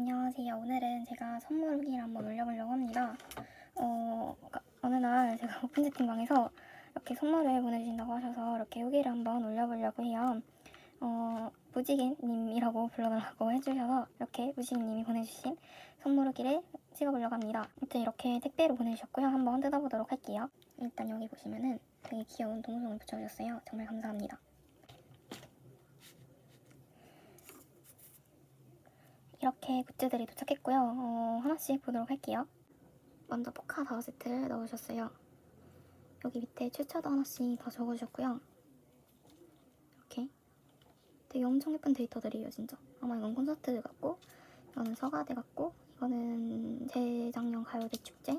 안녕하세요. 오늘은 제가 선물 후기를 한번 올려보려고 합니다. 어, 그러니까 어느 날 제가 오픈 채팅방에서 이렇게 선물을 보내주신다고 하셔서 이렇게 후기를 한번 올려보려고 해요. 어, 무지개님이라고 불러달라고 해주셔서 이렇게 무지개님이 보내주신 선물 후기를 찍어보려고 합니다. 아무튼 이렇게 택배로 보내주셨고요. 한번 뜯어보도록 할게요. 일단 여기 보시면은 되게 귀여운 동성을 붙여주셨어요. 정말 감사합니다. 이렇게 굿즈들이 도착했고요. 어, 하나씩 보도록 할게요. 먼저 포카 다섯 세트를 넣으셨어요. 여기 밑에 출처도 하나씩 다 적어주셨고요. 이렇게 되게 엄청 예쁜 데이터들이에요, 진짜. 아마 이건 콘서트 같고, 이거는 서가대 같고, 이거는 재작년 가요대 축제,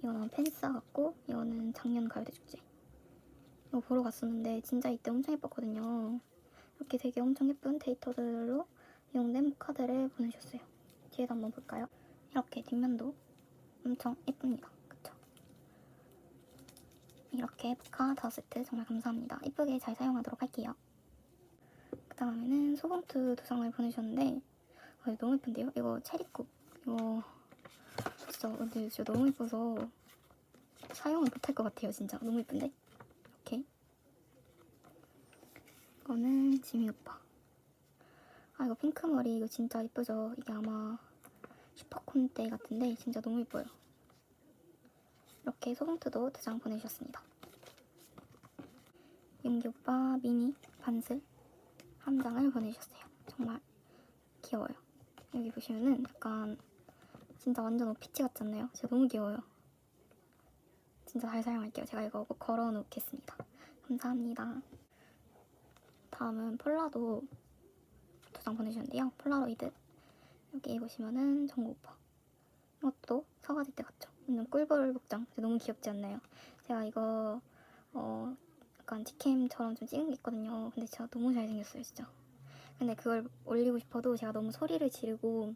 이거는 펜사 같고, 이거는 작년 가요대 축제. 이거 보러 갔었는데 진짜 이때 엄청 예뻤거든요. 이렇게 되게 엄청 예쁜 데이터들로 이용된 카드를 보내주셨어요. 뒤에도 한번 볼까요? 이렇게 뒷면도 엄청 예쁩니다. 그쵸? 이렇게 포카 다섯 세트 정말 감사합니다. 예쁘게 잘 사용하도록 할게요. 그 다음에는 소봉투 두 장을 보내주셨는데 아, 너무 예쁜데요? 이거 체리국 이거 진짜 근데 진짜 너무 예뻐서 사용을 못할 것 같아요. 진짜 너무 예쁜데? 이렇게 이거는 지미 오빠 아 이거 핑크 머리 이거 진짜 이쁘죠? 이게 아마 슈퍼콘 때 같은데 진짜 너무 이뻐요. 이렇게 소봉투도 두 장 보내주셨습니다. 윤기 오빠 미니 반슬 한 장을 보내주셨어요. 정말 귀여워요. 여기 보시면은 약간 진짜 완전 오피치 같지 않나요? 진짜 너무 귀여워요. 진짜 잘 사용할게요. 제가 이거 꼭 걸어 놓겠습니다. 감사합니다. 다음은 폴라도 두장 보내주셨는데요. 폴라로이드 여기 보시면은 정구 오빠 이것도 서가지 때 같죠. 완전 꿀벌 복장 너무 귀엽지 않나요? 제가 이거 어 약간 디캠처럼 좀 찍은 게 있거든요. 근데 진짜 너무 잘생겼어요 진짜. 근데 그걸 올리고 싶어도 제가 너무 소리를 지르고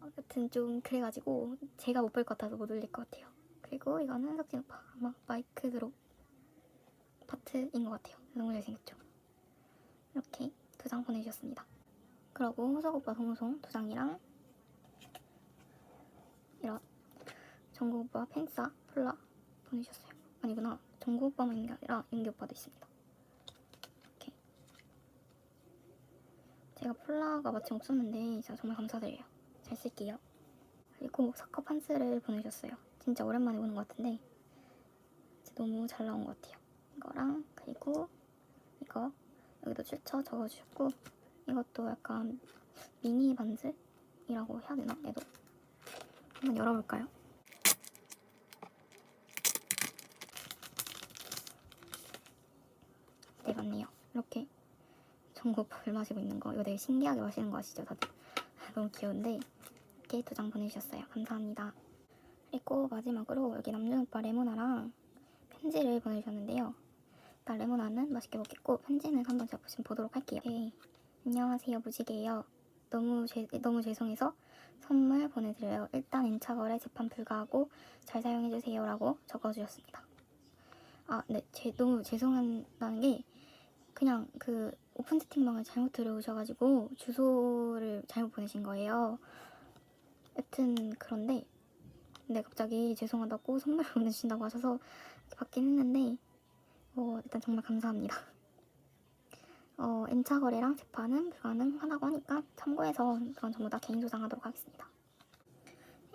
어, 여튼 좀 그래가지고 제가 못 볼 것 같아서 못 올릴 것 같아요. 그리고 이거는 석진 오빠 아마 마이크 드롭 파트인 것 같아요. 너무 잘생겼죠? 이렇게 두 장 보내주셨습니다. 그리고 호석 오빠 동송 두 장이랑 이런 정국 오빠 펜사 폴라 보내주셨어요. 아니구나. 정국 오빠만 있는 게 아니라 윤기 오빠도 있습니다. 이렇게 제가 폴라가 마침 없었는데 진짜 정말 감사드려요. 잘 쓸게요. 그리고 사커 판스를 보내주셨어요. 진짜 오랜만에 보는 것 같은데 너무 잘 나온 것 같아요. 이거랑 그리고 이거 여기도 출처 적어주셨고 이것도 약간 미니 반즈이라고 해야 되나? 얘도 한번 열어볼까요? 네 맞네요. 이렇게 전국밥을 마시고 있는 거 이거 되게 신기하게 마시는 거 아시죠 다들? 너무 귀여운데 이렇게 두 장 보내주셨어요. 감사합니다. 그리고 마지막으로 여기 남준 오빠 레모나랑 편지를 보내주셨는데요. 일단 레모나는 맛있게 먹겠고 편지는 한번 제가 보시면 보도록 할게요. 네. 안녕하세요 무지개예요. 너무 죄, 너무 죄송해서 선물 보내드려요. 일단 인차 거래 재판 불가하고 잘 사용해주세요라고 적어주셨습니다. 아, 네, 제, 너무 죄송하다는 게 그냥 그 오픈 채팅방을 잘못 들어오셔가지고 주소를 잘못 보내신 거예요. 여튼 그런데 근데 갑자기 죄송하다고 선물을 보내주신다고 하셔서 받긴 했는데 어, 일단 정말 감사합니다. 어, N차 거래랑 재판은 불가능하다고 하니까 참고해서 그건 전부 다 개인 소장하도록 하겠습니다.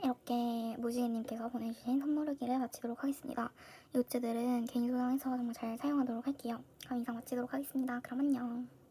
이렇게 무지개님께서 보내주신 선물 후기를 마치도록 하겠습니다. 이 우츠들은 개인 소장해서 정말 잘 사용하도록 할게요. 그럼 이상 마치도록 하겠습니다. 그럼 안녕.